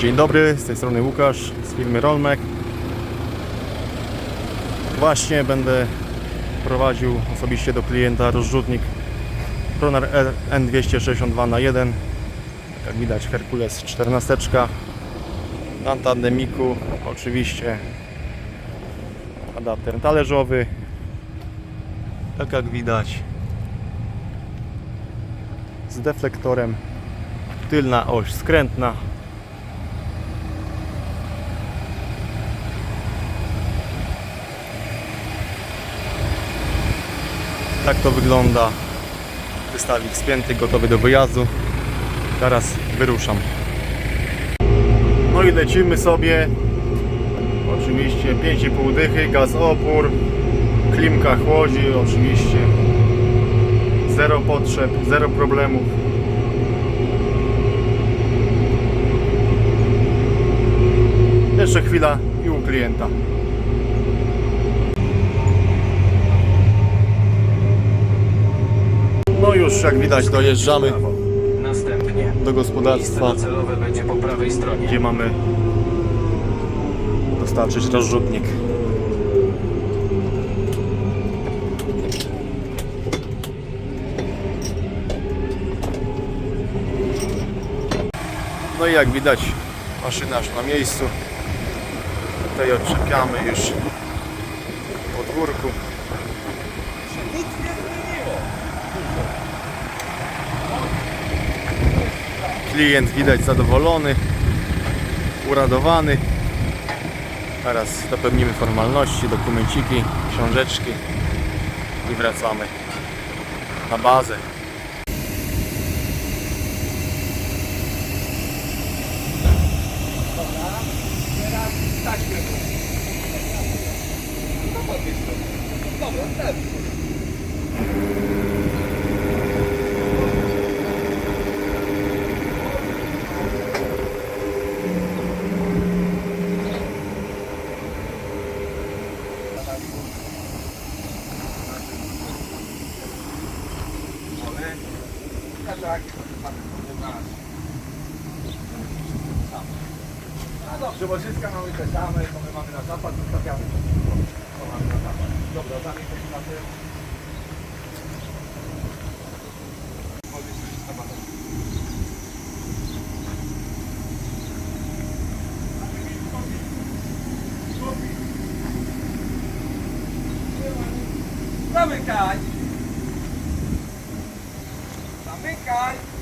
Dzień dobry, z tej strony Łukasz z firmy Rolmek. Właśnie będę prowadził osobiście do klienta rozrzutnik Pronar R N262 na 1 Jak widać Herkules 14 na tandemiku oczywiście adapter talerzowy. Tak jak widać z deflektorem tylna oś skrętna Tak to wygląda. Wystawik spięty, gotowy do wyjazdu. Teraz wyruszam. No i lecimy sobie. Oczywiście 5,5 dychy, gaz opór, klimka chłodzi, oczywiście. Zero potrzeb, zero problemów. Jeszcze chwila i u klienta. Już jak widać dojeżdżamy Następnie. do Miejsce gospodarstwa, docelowe będzie po prawej stronie. gdzie mamy dostarczyć rozrzutnik. No i jak widać maszyna już na miejscu. Tutaj odczepiamy już podwórku. Klient widać zadowolony, uradowany. Teraz dopełnimy formalności, dokumenciki, książeczki i wracamy na bazę. No dobrze, bo wszystko mamy te same, to my mamy na zapad, zostawiamy to. To mamy na zapad. Dobra, zamień na zabawić. Zamykać! guys.